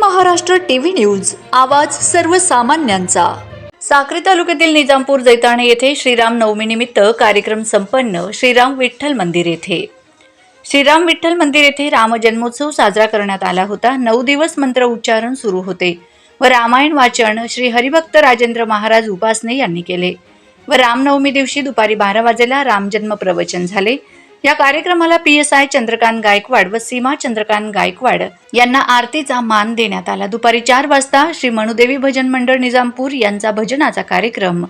Maharashtra TV news. आवाज सर्वसामान्यांचा. साक्री तालुक्यातील निजामपूर जैताणे येथे श्रीराम नवमीनिमित्त कार्यक्रम संपन्न श्रीराम विठ्ठल मंदिर येथे. श्रीराम विठ्ठल मंदिर येथे राम जन्मोत्सव साजरा करण्यात आला होता. नऊ दिवस मंत्र उच्चारण सुरू होते व रामायण वाचन श्री हरिभक्त राजेंद्र महाराज उपासने यांनी केले. व रामनवमी दिवशी दुपारी बारा वाजेला रामजन्म प्रवचन झाले. या कार्यक्रमाला P S I Chandrakant Gaikwad व सीमा चंद्रकांत गायकवाड यांना आरतीचा मान देण्यात आला. दुपारी चार वाजता श्री मनुदेवी भजन मंडळ निजामपूर यांचा भजनाचा कार्यक्रम.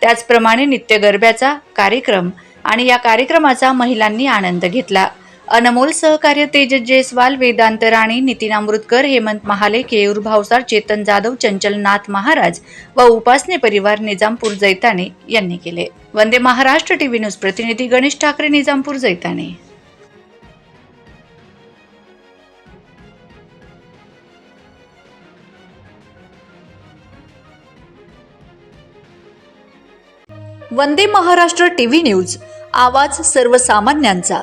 त्याचप्रमाणे नित्य गरब्याचा कार्यक्रम आणि या कार्यक्रमाचा महिलांनी आनंद घेतला. अनमोल सहकार्य तेजस जयस्वाल वेदांत राणे नितीन अमृतकर हेमंत महाले केयूर भावसार चेतन जाधव चंचल नाथ महाराज व उपासने परिवार निजामपूर जैताने यांनी केले. वंदे महाराष्ट्र टीव्ही न्यूज प्रतिनिधी गणेश ठाकरे निजामपूर जैताने. वंदे महाराष्ट्र टीव्ही न्यूज आवाज सर्वसामान्यांचा.